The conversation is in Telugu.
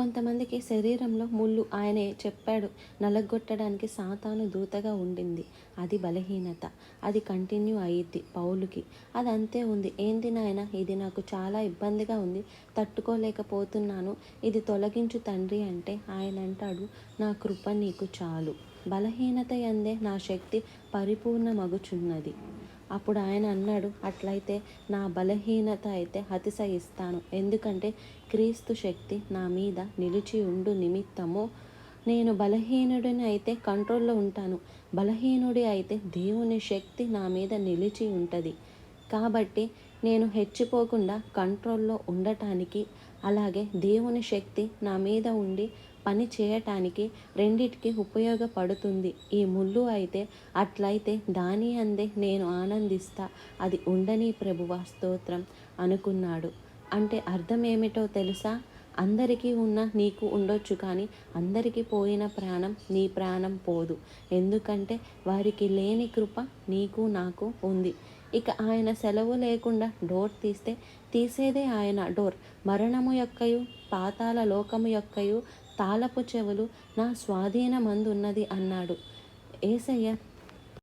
కొంతమందికి శరీరంలో ముళ్ళు ఆయనే చెప్పాడు. నలగొట్టడానికి సాతాను దూతగా ఉండింది. అది బలహీనత. అది కంటిన్యూ అయ్యిద్ది పౌలుకి. అది అంతే ఉంది. ఏంది నాయన? ఇది నాకు చాలా ఇబ్బందిగా ఉంది. తట్టుకోలేకపోతున్నాను. ఇది తొలగించు తండ్రి అంటే ఆయన అంటాడు నా కృప నీకు చాలు. బలహీనత అందే నా శక్తి పరిపూర్ణమగుచున్నది. అప్పుడు ఆయన అన్నాడు అట్లయితే నా బలహీనత అయితే అతిశయిస్తాను. ఎందుకంటే క్రీస్తు శక్తి నా మీద నిలిచి ఉండు నిమిత్తము. నేను బలహీనుడిని అయితే కంట్రోల్లో ఉంటాను. బలహీనుడి అయితే దేవుని శక్తి నా మీద నిలిచి ఉంటుంది. కాబట్టి నేను హెచ్చిపోకుండా కంట్రోల్లో ఉండటానికి అలాగే దేవుని శక్తి నా మీద ఉండి పని చేయటానికి రెండిటికి ఉపయోగపడుతుంది. ఈ ముళ్ళు అయితే అట్లయితే దాని అందే నేను ఆనందిస్తా. అది ఉండని ప్రభువ స్తోత్రం అనుకున్నాడు. అంటే అర్థం ఏమిటో తెలుసా? అందరికీ ఉన్న నీకు ఉండొచ్చు కానీ అందరికీ పోయిన ప్రాణం నీ ప్రాణం పోదు. ఎందుకంటే వారికి లేని కృప నీకు నాకు ఉంది. ఇక ఆయన సెలవు లేకుండా డోర్ తీస్తే తీసేదే ఆయన డోర్. మరణము యొక్కయు పాతాల లోకము యొక్కయు తాళపు చెవులు నా స్వాధీనమందున్నది అన్నాడు. ఏసయ్య